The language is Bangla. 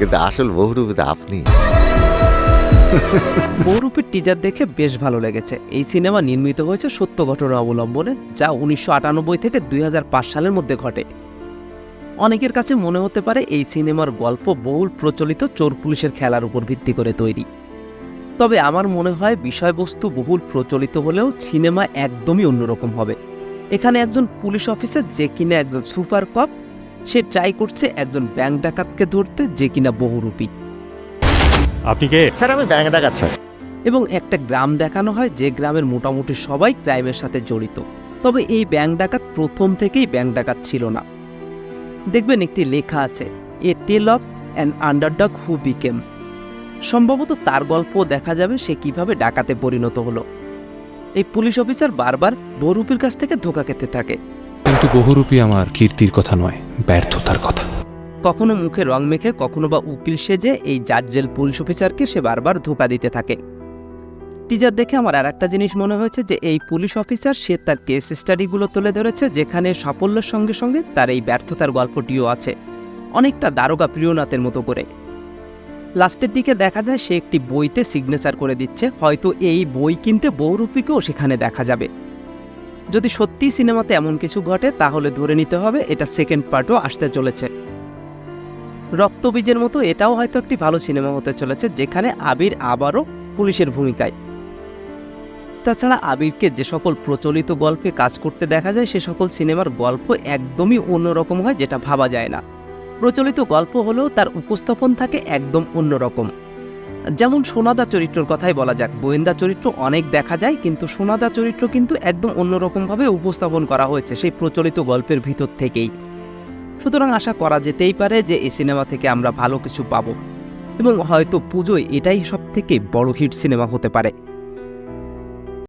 কিন্তু আসল বহুরূপী তো আপনি। বহুরূপীর টিজার দেখে বেশ ভালো লেগেছে। এই সিনেমা নির্মিত হয়েছে সত্য ঘটনা অবলম্বনে, যা উনিশশো আটানব্বই থেকে দুই সালের মধ্যে ঘটে। অনেকের কাছে মনে হতে পারে এই সিনেমার গল্প বহুল প্রচলিত চোর পুলিশের খেলার উপর ভিত্তি করে তৈরি। তবে আমার মনে হয় বিষয়বস্তু বহুল প্রচলিত হলেও সিনেমা একদমই অন্যরকম হবে। এখানে একজন পুলিশ অফিসার যে কিনা একজন সুপার কপ সে ট্রাই করছে একজন ব্যাংক ডাকাতকে ধরতে যে কিনা বহুরূপী। আপনি কে? স্যার আমি ব্যাংক ডাকাত স্যার। এবং একটা গ্রাম দেখানো হয় যে গ্রামের মোটামুটি সবাই ক্রাইমের সাথে জড়িত। তবে এই ব্যাংক ডাকাত প্রথম থেকেই ব্যাংক ডাকাত ছিল না। দেখবেন একটি লেখা আছে a tale of an underdog who became. সম্ভবত তার গল্প দেখা যাবে সে কীভাবে ডাকাতে পরিণত হলো। এই পুলিশ অফিসার বারবার বহুরূপীর কাছ থেকে ধোকা খেতে থাকে। কিন্তু বহুরূপী আমার কীর্তির কথা নয়। ব্যর্থতার কথা। কখনো মুখে রং মেখে, কখনো বা উকিল সেজে এই জার্জেল পুলিশ অফিসারকে সে বারবার ধোকা দিতে থাকে। টিজার দেখে আমার আর একটা জিনিস মনে হয়েছে যে, এই পুলিশ অফিসার, সে তার কেস স্টাডিগুলো তুলে ধরেছে, যেখানে সাফল্যের সঙ্গে সঙ্গে তার এই ব্যর্থতার গল্পটিও আছে। অনেকটা দারোগা প্রিয়নাথের মতো করে। লাস্টের দিকে দেখা যায়, সে একটি বইতে সিগনেচার করে দিচ্ছে, হয়তো এই বই কিনতে বহুরূপীকেও সেখানে দেখা যাবে। যদি সত্যি সিনেমাতে এমন কিছু ঘটে, তাহলে ধরে নিতে হবে এটা সেকেন্ড পার্টও আসতে চলেছে। রক্তবীজের মতো এটাও হয়তো একটি ভালো সিনেমা হতে চলেছে, যেখানে আবির আবারও পুলিশের ভূমিকায়। তাছাড়া আবিরকে যে সকল প্রচলিত গল্পে কাজ করতে দেখা যায়, সে সকল সিনেমার গল্প একদমই অন্যরকম হয়, যেটা ভাবা যায় না। প্রচলিত গল্প হলেও তার উপস্থাপন থাকে একদম অন্যরকম যেমন সোনাদা চরিত্রর কথাই বলা যাক, গোয়েন্দা চরিত্র অনেক দেখা যায়, কিন্তু সোনাদা চরিত্র কিন্তু একদম অন্যরকমভাবে উপস্থাপন করা হয়েছে সেই প্রচলিত গল্পের ভিতর থেকেই। সুতরাং আশা করা যেতেই পারে যে এই সিনেমা থেকে আমরা ভালো কিছু পাব এবং হয়তো পুজোয় এটাই সব থেকে বড় হিট সিনেমা হতে পারে।